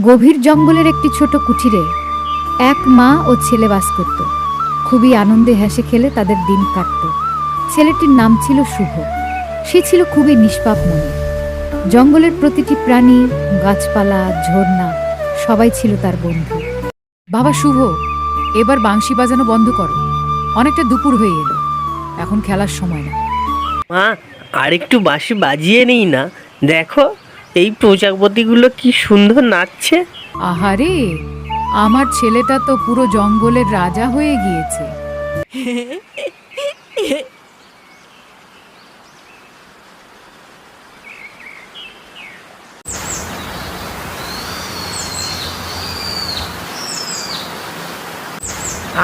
গভীর জঙ্গলের একটি ছোট কুঠিরে এক মা ও ছেলে বাস করত। খুবই আনন্দে হেসে খেলে তাদের দিন কাটত। ছেলেটির নাম ছিল শুভ। সে ছিল খুবই নিষ্পাপ মনে। জঙ্গলের প্রতিটি প্রাণী, গাছপালা, ঝর্ণা, সবাই ছিল তার বন্ধু। বাবা শুভ, এবার বাঁশি বাজানো বন্ধ করো। অনেকটা দুপুর হয়ে এলো। এখন খেলার সময় না। মা আর একটু বাঁশি বাজিয়ে নিই না। দেখো। এই প্রজাপতিগুলো কি সুন্দর নাচছে? আহারে আমার ছেলেটা তো পুরো জঙ্গলের রাজা হয়ে গিয়েছে।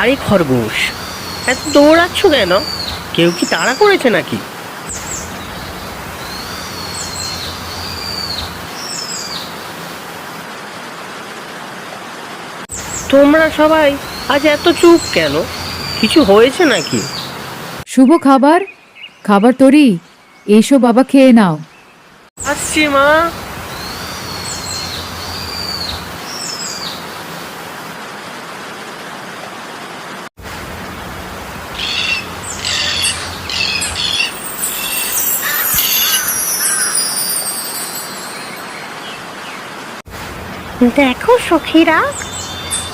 আরে খরগোশ এত দৌড়াচ্ছ কেন? কেউ কি তাড়া করেছে নাকি? তোমরা সবাই আজ এত চুপ কেন? কিছু হয়েছে নাকি? শুভ খাবার। খাবার তরি এসো বাবা খেয়ে নাও। আসছি মা। দেখো সখীরা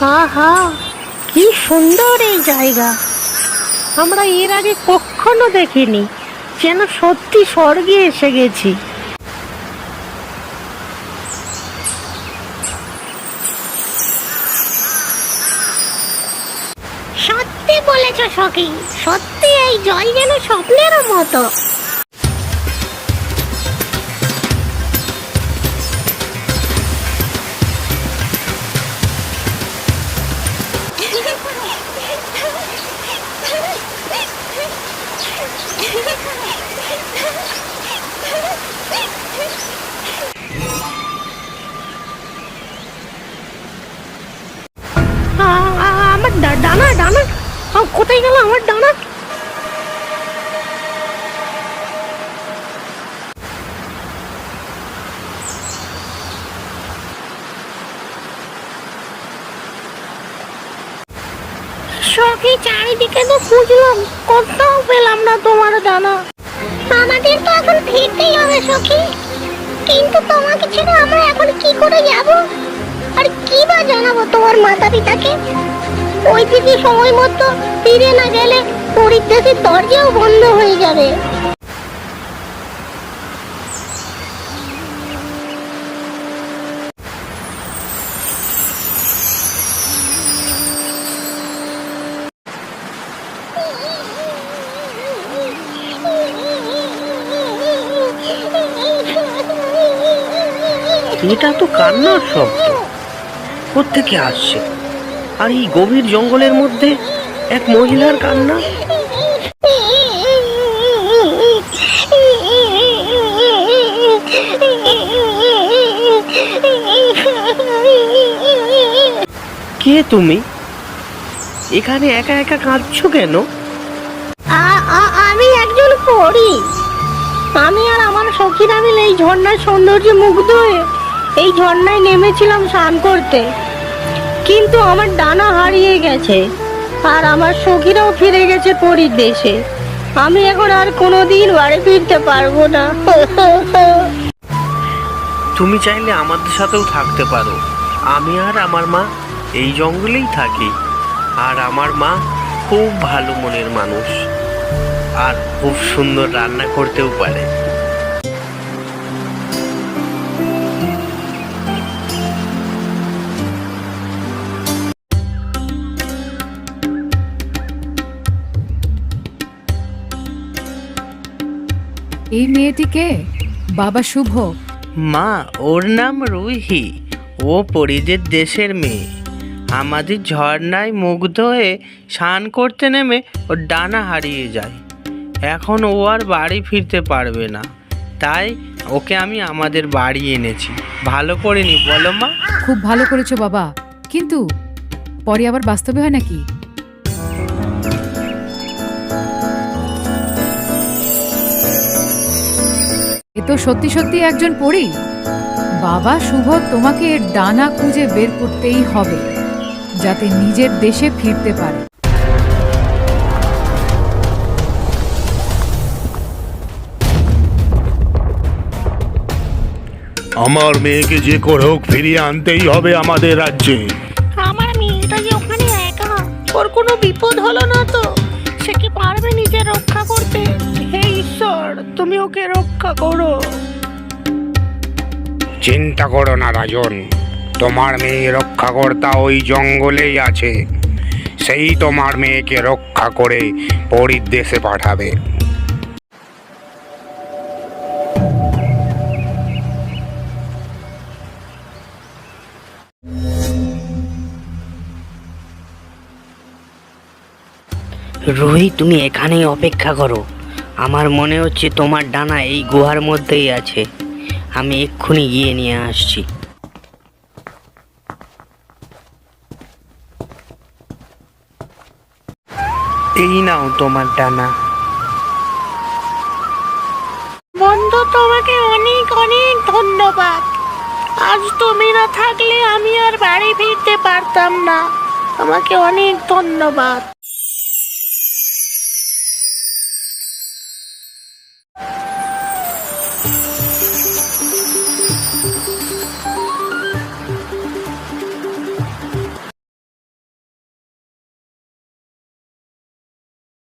আহা, কি সুন্দর এই জায়গা। আমরা এর আগে কখনো দেখিনি, যেন সত্যি স্বর্গে এসে গেছি। সত্যি বলেছ সখী, সত্যি এই জল যেন স্বপ্নের মতো। কোথায় গেল আমার ডানা? সখী, চারিদিকে তো খুঁজলাম, কোথাও পেলাম না তোমার ডানা। আমাদের তো এখন ফিরতেই হবে সখী। কিন্তু তোমাকে ছেড়ে আমরা এখন কি করে যাব? আর কি বা জানাব তোমার মাতা পিতাকে ওই থেকে সময় মতো ফিরে না গেলে পরিদেশের দরজাও বন্ধ হয়ে যাবে। এটা তো কান্নার শব্দ। কোত্থেকে আসছে? আর এই গভীর জঙ্গলের মধ্যে এক মহিলার কান্না? কে তুমি? এখানে একা একা কাঁদছো কেন? আমি একজন পড়ি আমি আর আমার সখীরা মিলে এই ঝর্ণার সৌন্দর্যে মুগ্ধ হয়ে এই ঝর্ণায় নেমেছিলাম স্নান করতে। কিন্তু আমার ডানা হারিয়ে গেছে। আর আমার সখীরাও ফিরে গেছে পরীর দেশে আমি এখন আর কোনোদিন বাড়ি ফিরতে পারব না। তুমি চাইলে আমাদের সাথেও থাকতে পারো। আমি আর আমার মা এই জঙ্গলেই থাকি। আর আমার মা খুব ভালো মনের মানুষ। আর খুব সুন্দর রান্না করতেও পারে। এই মেয়েটিকে বাবা শুভ। মা ওর নাম রুহি। ও পরিদের দেশের মেয়ে। আমাদের ঝর্ণায় মুগ্ধ হয়ে স্নান করতে নেমে ওর ডানা হারিয়ে যায়। এখন ও আর বাড়ি ফিরতে পারবে না। তাই ওকে আমি আমাদের বাড়ি এনেছি। ভালো করিনি বলো মা। খুব ভালো করেছ বাবা। কিন্তু পরে আবার বাস্তবে হয় নাকি? তো সত্যি সত্যি একজন পড়ি বাবা শুভ তোমাকে এর ডানা খুঁজে বের করতেই হবে যাতে নিজের দেশে ফিরতে পারে। আমার মেয়েকে যে করে হোক ফিরিয়ে আনতেই হবে আমাদের রাজ্যে। আমার মেয়েটা যে ওখানে একা ওর কোনো বিপদ হলো না তো। সে কি পারবে নিজে রক্ষা করতে? তুমি ওকে রক্ষা করো। চিন্তা করো না রাজন। তোমার মেয়ে রক্ষাকর্তা ওই জঙ্গলেই আছে। সেই তোমার মেয়েকে রক্ষা করে পরীর দেশে পাঠাবে। রুহি তুমি এখানেই অপেক্ষা করো। আমার মনে হচ্ছে তোমার ডানা এই গুহার মধ্যেই আছে। আমি এক্ষুনি গিয়ে নিয়ে আসছি। এই নাও তোমার ডানা। বন্ধু তোমাকে অনেক অনেক ধন্যবাদ। আজ তুমি না থাকলে আমি আর বাড়ি ফিরতে পারতাম না। আমাকে অনেক ধন্যবাদ।